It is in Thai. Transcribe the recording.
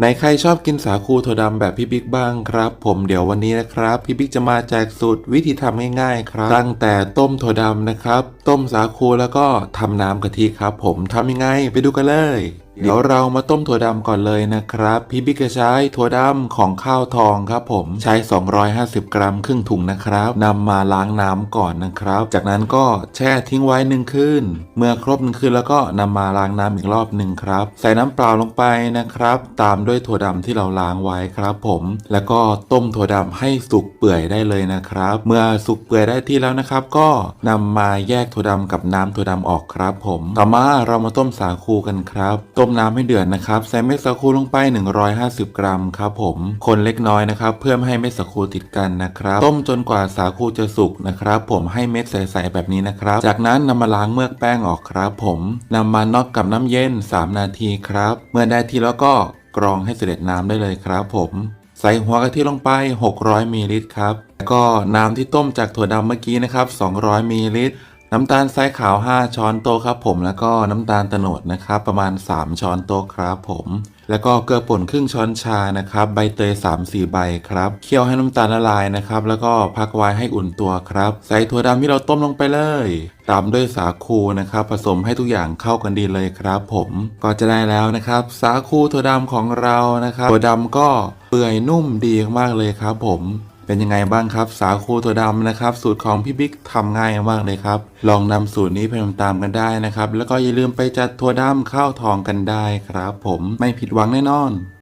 ในใครชอบกินสาคูถั่วดำแบบพี่บิ๊กบ้างครับ ผมเดี๋ยววันนี้นะครับ พี่บิ๊กจะมาแจกสูตรวิธีทำง่ายๆครับ ตั้งแต่ต้มถั่วดำนะครับ ต้มสาคูแล้วก็ทำน้ำกะทิครับ ผมทำยังไงไปดูกันเลยเดี๋ยวเรามาต้มถั่วดำก่อนเลยนะครับ พี่บิ๊กจะใช้ถั่วดำของข้าวทองครับผมใช้ 250 กรัมครึ่งถุงนะครับนำมาล้างน้ำก่อนนะครับ จากนั้นก็แช่ทิ้งไว้หนึ่งคืนเมื่อครบหนึ่งคืนแล้วก็นำมาล้างน้ำอีกรอบหนึ่งครับ ใส่น้ำเปล่าลงไปนะครับ ตามด้วยถั่วดำที่เราล้างไว้ครับผม แล้วก็ต้มถั่วดำให้สุกเปื่อยได้เลยนะครับ เมื่อสุกเปื่อยได้ที่แล้วนะครับ ก็นำมาแยกถั่วดำกับน้ำถั่วดำออกครับผม ต่อมาเรามาต้มสาคูกันครับต้มน้ำให้เดือดนะครับใส่เม็ดสาคูลงไป 150 กรัมครับผม คนเล็กน้อยนะครับ เพื่อไม่ให้เม็ดสาคูติดกันนะครับ ต้มจนกว่าสาคูจะสุกนะครับ ผมให้เม็ดใสๆแบบนี้นะครับ จากนั้นนำมาล้างเมือกแป้งออกครับ ผมนำมาน็อกกับน้ำเย็น 3 นาทีครับ เมื่อได้ที่แล้วก็กรองให้เสด็จน้ำได้เลยครับผมใส่หัวกะทิลงไป 600มิลลิลิตรครับ แล้วก็น้ำที่ต้มจากถั่วดำเมื่อกี้นะครับ 200มิลลิลิตร น้ำตาลทรายขาว 5 ช้อนโต๊ะครับผมแล้วก็น้ำตาลโตโนดนะครับประมาณ 3 ช้อนโต๊ะครับผมแล้วก็เกลือป่นครึ่งช้อนชานะครับ ใบเตย 3-4 ใบครับ เคี่ยวให้น้ำตาลละลายนะครับ แล้วก็พักไว้ให้อุ่นตัวครับ ใส่ถั่วดำที่เราต้มลงไปเลย ตามด้วยสาคูนะครับ ผสมให้ทุกอย่างเข้ากันดีเลยครับ ผมก็จะได้แล้วนะครับ สาคูถั่วดำของเรานะครับถั่วดำก็เปื่อยนุ่มดีมากเลยครับ ผม เป็นยังไงบ้างครับ สาคูถั่วดำนะครับ สูตรของพี่บิ๊กทำง่ายมากเลยครับ ลองนำสูตรนี้ไปทำตามกันได้นะครับ แล้วก็อย่าลืมไปจัดถั่วดำข้าวทองกันได้ครับ ผมไม่ผิดหวังแน่นอน